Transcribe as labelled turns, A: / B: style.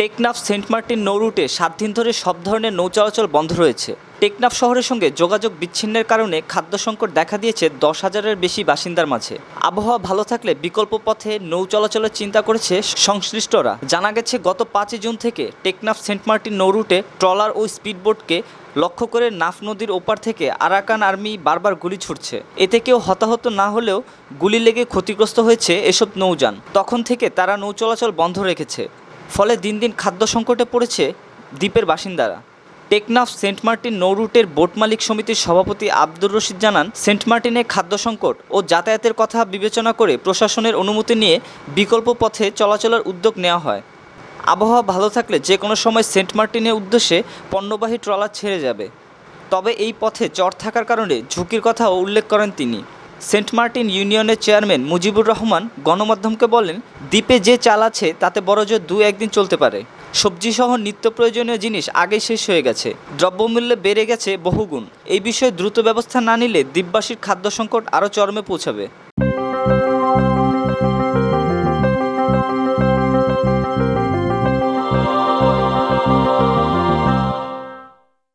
A: Teknaf saint Martin নৌ রুটে সাত দিন ধরে সব ধরনের নৌ চলাচল বন্ধ রয়েছে। টেকনাফ শহরের সঙ্গে যোগাযোগ বিচ্ছিন্নের কারণে খাদ্য সংকট দেখা দিয়েছে দশ হাজারের বেশি বাসিন্দার মাঝে। আবহাওয়া ভালো থাকলে বিকল্প পথে নৌ চলাচলের চিন্তা করেছে সংশ্লিষ্টরা। জানা গেছে, গত পাঁচই জুন থেকে টেকনাফ সেন্ট মার্টিন নৌ রুটে ট্রলার ও স্পিডবোটকে লক্ষ্য করে নাফ নদীর ওপার থেকে আরাকান আর্মি বারবার গুলি ছুটছে। এতে কেউ হতাহত না হলেও গুলি লেগে ক্ষতিগ্রস্ত হয়েছে এসব নৌযান। তখন থেকে তারা নৌ চলাচল বন্ধ রেখেছে। ফলে দিন দিন খাদ্য সংকটে পড়েছে দ্বীপের বাসিন্দারা। টেকনাফ সেন্ট মার্টিন নৌ রুটের বোট মালিক সমিতির সভাপতি আব্দুর রশিদ জানান, সেন্ট মার্টিনে খাদ্য সংকট ও যাতায়াতের কথা বিবেচনা করে প্রশাসনের অনুমতি নিয়ে বিকল্প পথে চলাচলের উদ্যোগ নেওয়া হয়। আবহাওয়া ভালো থাকলে যে কোনো সময় সেন্ট মার্টিনের উদ্দেশ্যে পণ্যবাহী ট্রলার ছেড়ে যাবে। তবে এই পথে চর থাকার কারণে ঝুঁকির কথাও উল্লেখ করেন তিনি। সেন্ট মার্টিন ইউনিয়নের চেয়ারম্যান মুজিবুর রহমান গণমাধ্যমকে বলেন, দ্বীপে যে চাল আছে, তাতে বড়জোর দু একদিন চলতে পারে। সবজিসহ নিত্য প্রয়োজনীয় জিনিস আগে শেষ হয়ে গেছে। দ্রব্যমূল্য বেড়ে গেছে বহুগুণ। এই বিষয়ে দ্রুত ব্যবস্থা না নিলে দ্বীপবাসীর খাদ্য সংকট আরও চরমে পৌঁছাবে।